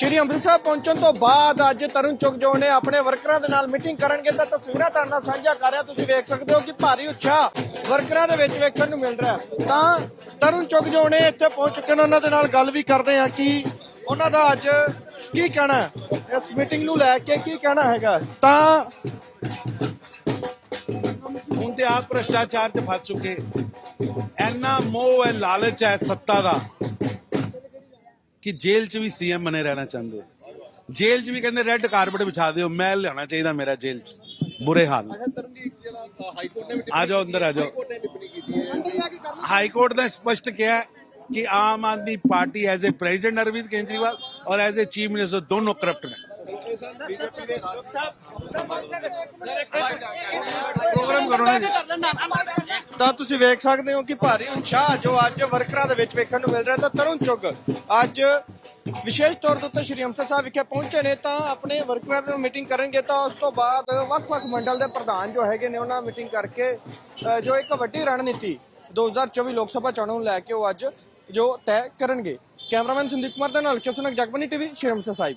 ਸ਼੍ਰੀ ਅੰਮ੍ਰਿਤਸਰ ਪਹੁੰਚਣ ਤੋਂ ਬਾਅਦ ਅੱਜ ਤਰੁਣ ਚੁੱਕ ਜੋ ਨੇ ਆਪਣੇ ਵਰਕਰਾਂ ਦੇ ਨਾਲ ਮੀਟਿੰਗ ਕਰਨਗੇ ਤਾਂ ਤਸਵੀਰਾਂ ਤੁਹਾਡੇ ਨਾਲ ਸਾਂਝਾ ਕਰ ਰਿਹਾ। ਤੁਸੀਂ ਵੇਖ ਸਕਦੇ ਹੋ ਕਿ ਭਾਰੀ ਉਤਸ਼ਾਹ ਵਰਕਰਾਂ ਦੇ ਵਿੱਚ ਵੇਖਣ ਨੂੰ ਮਿਲ ਰਿਹਾ ਤਾਂ ਤਰੁਣ ਚੁੱਕ ਜੋ ਨੇ ਇੱਥੇ ਪਹੁੰਚ ਚੁੱਕੇ ਨੇ, ਉਹਨਾਂ ਦੇ ਨਾਲ ਗੱਲ ਵੀ ਕਰਦੇ ਹਾਂ ਕਿ ਉਹਨਾਂ ਦਾ ਅੱਜ ਕੀ ਕਹਿਣਾ ਇਸ ਮੀਟਿੰਗ ਨੂੰ ਲੈ ਕੇ ਕੀ ਕਹਿਣਾ ਹੈਗਾ? ਤਾਂ ਹੁਣ ਤੇ ਆਪ ਭ੍ਰਸ਼ਟਾਚਾਰ 'ਚ ਫਸ ਚੁੱਕੇ। ਐਨਾ ਮੋਹ ਹੈ, ਲਾਲਚ ਹੈ ਸੱਤਾ ਦਾ। ਕਿ ਜੇਲ੍ਹ 'ਚ ਵੀ ਸੀਐਮ ਬਣੇ ਰਹਿਣਾ ਚਾਹੁੰਦੇ ਜੇਲ੍ਹ 'ਚ ਵੀ ਕਹਿੰਦੇ ਰੈੱਡ ਕਾਰਪਟ ਵਿਛਾ ਦਿਓ ਮਹਿਲ ਲਿਆਉਣਾ ਚਾਹੀਦਾ ਮੇਰਾ ਜੇਲ੍ਹ 'ਚ ਬੁਰੇ ਹਾਲ ਆ ਜਾਓ ਅੰਦਰ ਆ ਜਾਓ ਹਾਈ ਕੋਰਟ ਨੇ ਸਪਸ਼ਟ ਕਿਹਾ ਕਿ Aam Aadmi party as a president Arvind Kejriwal ਔਰ ਐਜ਼ ਅ ਚੀਫ ਮਿਨਿਸਟਰ ਦੋਨੋਂ ਕਰਪਟ ਨੇ ਪ੍ਰੋਗਰਾਮ ਕਰੋ ਨਾ ਤਾਂ ਤੁਸੀਂ ਵੇਖ ਸਕਦੇ ਹੋ ਕਿ ਭਾਰੀ ਉਤਸ਼ਾਹ ਜੋ ਅੱਜ ਵਰਕਰਾਂ ਦੇ ਵਿੱਚ ਵੇਖਣ ਨੂੰ ਮਿਲ ਰਿਹਾ ਤਾਂ ਤਰੁਣ ਚੁੱਗ ਅੱਜ ਵਿਸ਼ੇਸ਼ ਤੌਰ ਦੇ ਉੱਤੇ ਸ਼੍ਰੀ ਅੰਮ੍ਰਿਤਸਰ ਸਾਹਿਬ ਵਿਖੇ ਪਹੁੰਚੇ ਨੇ ਤਾਂ ਆਪਣੇ ਵਰਕਰਾਂ ਨਾਲ ਮੀਟਿੰਗ ਕਰਨਗੇ ਤਾਂ ਉਸ ਤੋਂ ਬਾਅਦ ਵੱਖ-ਵੱਖ ਮੰਡਲ ਦੇ ਪ੍ਰਧਾਨ ਜੋ ਹੈਗੇ ਨੇ ਉਹਨਾਂ ਮੀਟਿੰਗ ਕਰਕੇ ਜੋ ਇੱਕ ਵੱਡੀ ਰਣਨੀਤੀ 2024 ਲੋਕ ਸਭਾ ਚੋਣਾਂ ਨੂੰ ਲੈ ਕੇ ਉਹ ਅੱਜ ਜੋ ਤੈਅ ਕਰਨਗੇ। ਕੈਮਰਾਮੈਨ ਸੰਦੀਪ ਕੁਮਾਰ ਦੇ ਨਾਲ ਕਿਸ਼ਨਕ ਜਗਬਨੀ ਟੀਵੀ, ਸ਼੍ਰੀ ਅੰਮ੍ਰਿਤਸਰ ਸਾਹਿਬ।